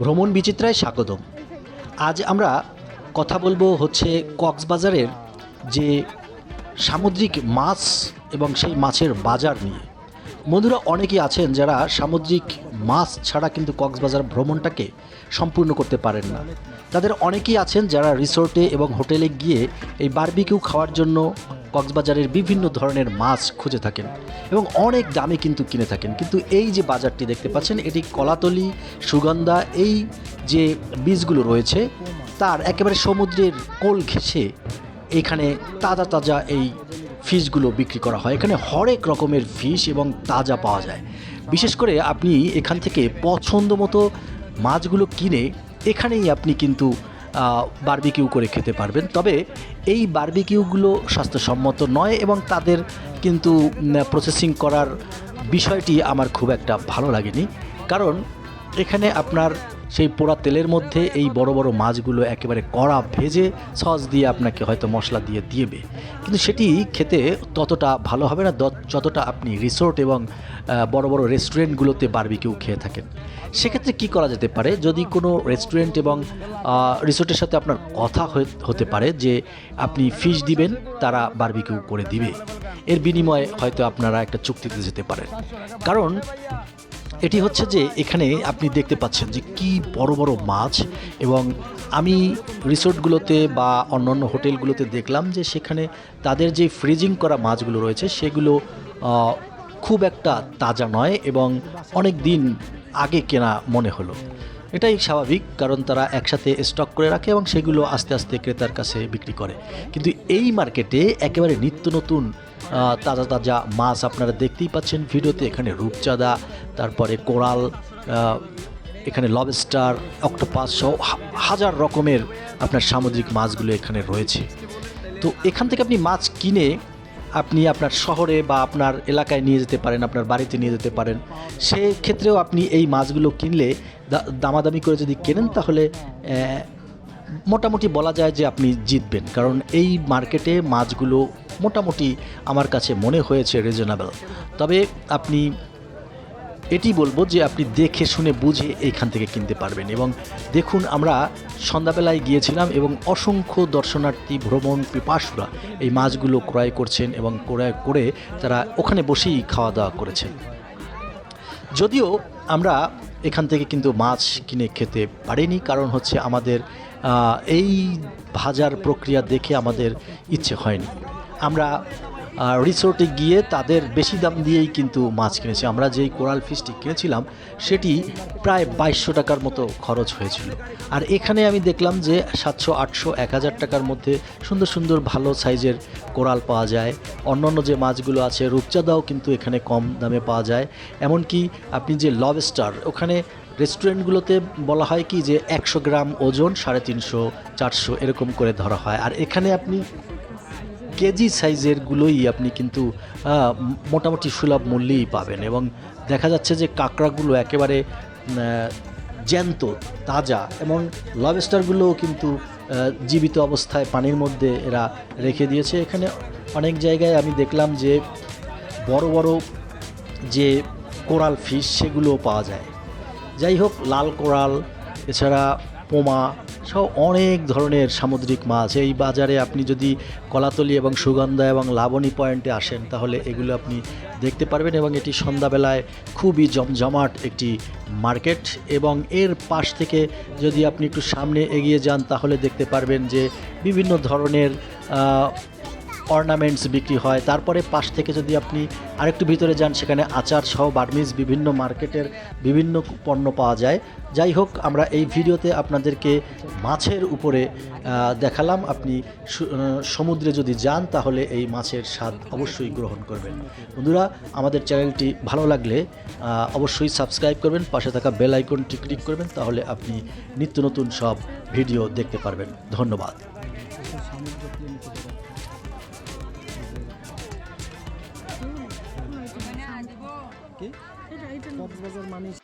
ভ্রমণ বিচিত্রায় স্বাগতম। আজ আমরা কথা বলব হচ্ছে কক্সবাজারের যে সামুদ্রিক মাছ এবং সেই মাছের বাজার নিয়ে। বন্ধুরা, অনেকেই আছেন যারা সামুদ্রিক মাছ ছাড়া কিন্তু কক্সবাজার ভ্রমণটাকে সম্পূর্ণ করতে পারেন না। তাদের অনেকেই আছেন যারা রিসোর্টে এবং হোটেলে গিয়ে এই বারবিকিউ খাওয়ার জন্য কক্সবাজারের বিভিন্ন ধরনের মাছ খুঁজে থাকেন এবং অনেক দামে কিন্তু কিনে থাকেন। কিন্তু এই যে বাজারটি দেখতে পাচ্ছেন, এটি কলাতলি, সুগন্ধা, এই যে বীজগুলো রয়েছে, তার একেবারে সমুদ্রের কোল ঘেঁষে এখানে তাজা তাজা এই ফিশগুলো বিক্রি করা হয়। এখানে হরেক রকমের ফিশ এবং তাজা পাওয়া যায়। বিশেষ করে আপনি এখান থেকে পছন্দ মতো মাছগুলো কিনে এখানেই আপনি কিন্তু বারবিকিউ করে খেতে পারবেন। তবে এই বার্বিকিউগুলো স্বাস্থ্যসম্মত নয় এবং তাদের কিন্তু প্রসেসিং করার বিষয়টি আমার খুব একটা ভালো লাগেনি। কারণ এখানে আপনার সেই পোড়া তেলের মধ্যে এই বড় বড় মাছগুলো একেবারে কড়া ভেজে সস দিয়ে আপনাকে হয়তো মশলা দিয়ে দিয়েবে কিন্তু সেটি খেতে ততটা ভালো হবে না যতটা আপনি রিসোর্ট এবং বড় বড় রেস্টুরেন্টগুলোতে বারবিকিউ খেয়ে থাকেন। সেক্ষেত্রে কি করা যেতে পারে? যদি কোনো রেস্টুরেন্ট এবং রিসোর্টের সাথে আপনার কথা হতে পারে যে আপনি ফিশ দিবেন, তারা বারবিকিউ করে দিবে। এর বিনিময়ে হয়তো আপনারা একটা চুক্তিতে যেতে পারেন। কারণ এটি হচ্ছে যে এখানে আপনি দেখতে পাচ্ছেন যে কি বড় বড় মাছ এবং আমি রিসোর্টগুলোতে বা অন্যান্য হোটেলগুলোতে দেখলাম যে সেখানে তাদের যে ফ্রিজিং করা মাছগুলো রয়েছে সেগুলো খুব একটা তাজা নয় এবং অনেক দিন আগে কেনা মনে হলো। এটাই স্বাভাবিক, কারণ তারা একসাথে স্টক করে রাখে এবং সেগুলো আস্তে আস্তে ক্রেতার কাছে বিক্রি করে। কিন্তু এই মার্কেটে একেবারে নিত্য নতুন তাজা তাজা মাছ আপনারা দেখতেই পাচ্ছেন ভিডিওতে। এখানে রূপচাঁদা, তারপরে কোরাল এখানে লবস্টার অক্টোপাস সহ হাজার রকমের আপনার সামুদ্রিক মাছগুলো এখানে রয়েছে। তো এখান থেকে আপনি মাছ কিনে আপনি আপনার শহরে বা আপনার এলাকায় নিয়ে যেতে পারেন, আপনার বাড়িতে নিয়ে যেতে পারেন। সেক্ষেত্রেও আপনি এই মাছগুলো কিনলে দামাদামি করে যদি কেনেন তাহলে মোটামুটি বলা যায় যে আপনি জিতবেন। কারণ এই মার্কেটে মাছগুলো মোটামুটি আমার কাছে মনে হয়েছে রিজনেবল তবে আপনি এটি বলব যে আপনি দেখে শুনে বুঝে এইখান থেকে কিনতে পারবেন। এবং দেখুন, আমরা সন্ধ্যাবেলায় গিয়েছিলাম এবং অসংখ্য দর্শনার্থী, ভ্রমণ পিপাসুরা এই মাছগুলো ক্রয় করছেন এবং ক্রয় করে তারা ওখানে বসেই খাওয়া দাওয়া করেছেন। যদিও আমরা এখান থেকে কিন্তু মাছ কিনে খেতে পারিনি, কারণ হচ্ছে আমাদের এই ভাজার প্রক্রিয়া দেখে আমাদের ইচ্ছে হয়নি। আমরা রিসোর্টে গিয়ে তাদের বেশি দাম দিয়েই কিন্তু মাছ কিনেছি। আমরা যেই কোরাল ফিশটি কিনেছিলাম, সেটি প্রায় বাইশশো টাকার মতো খরচ হয়েছিল। আর এখানে আমি দেখলাম যে সাতশো, আটশো, এক হাজার টাকার মধ্যে সুন্দর সুন্দর ভালো সাইজের কোরাল পাওয়া যায়। অন্যান্য যে মাছগুলো আছে, রূপচাঁদাও কিন্তু এখানে কম দামে পাওয়া যায়। এমনকি আপনি যে লবস্টার ওখানে রেস্টুরেন্টগুলোতে বলা হয় কি যে একশো গ্রাম ওজন সাড়ে তিনশো, চারশো এরকম করে ধরা হয়। আর এখানে আপনি কেজি সাইজেরগুলোই আপনি কিন্তু মোটামুটি সুলভ মূল্যেই পাবেন এবং দেখা যাচ্ছে যে কাঁকড়াগুলো একেবারে জ্যান্ত, তাজা এবং লবস্টারগুলোও কিন্তু জীবিত অবস্থায় পানির মধ্যে এরা রেখে দিয়েছে। এখানে অনেক জায়গায় আমি দেখলাম যে বড় বড় যে কোরাল ফিশ সেগুলোও পাওয়া যায়। যাই হোক, লাল কোরাল, এছাড়া পোমা সহ অনেক ধরনের সামুদ্রিক মাছ। এই বাজারে আপনি যদি কলাতলি এবং সুগন্ধা এবং লাবণী পয়েন্টে আসেন, তাহলে এগুলো আপনি দেখতে পারবেন এবং এটি সন্ধ্যাবেলায় খুবই জমজমাট একটি মার্কেট এবং এর পাশ থেকে যদি আপনি একটু সামনে এগিয়ে যান, তাহলে দেখতে পারবেন যে বিভিন্ন ধরনের অর্নামেন্টস বিক্রি হয়। তারপরে পাশ থেকে যদি আপনি আরেকটু ভিতরে যান, সেখানে আচার সহ বার্মিজ বিভিন্ন মার্কেটের বিভিন্ন পণ্য পাওয়া যায়। যাই হোক, আমরা এই ভিডিওতে আপনাদেরকে মাছের উপরে দেখালাম। আপনি সমুদ্রে যদি যান, তাহলে এই মাছের স্বাদ অবশ্যই গ্রহণ করবেন। বন্ধুরা, আমাদের চ্যানেলটি ভালো লাগলে অবশ্যই সাবস্ক্রাইব করবেন, পাশে থাকা বেল আইকনটি ক্লিক করবেন, তাহলে আপনি নিত্য নতুন সব ভিডিও দেখতে পারবেন। ধন্যবাদ। কক্সবাজার মানুষ।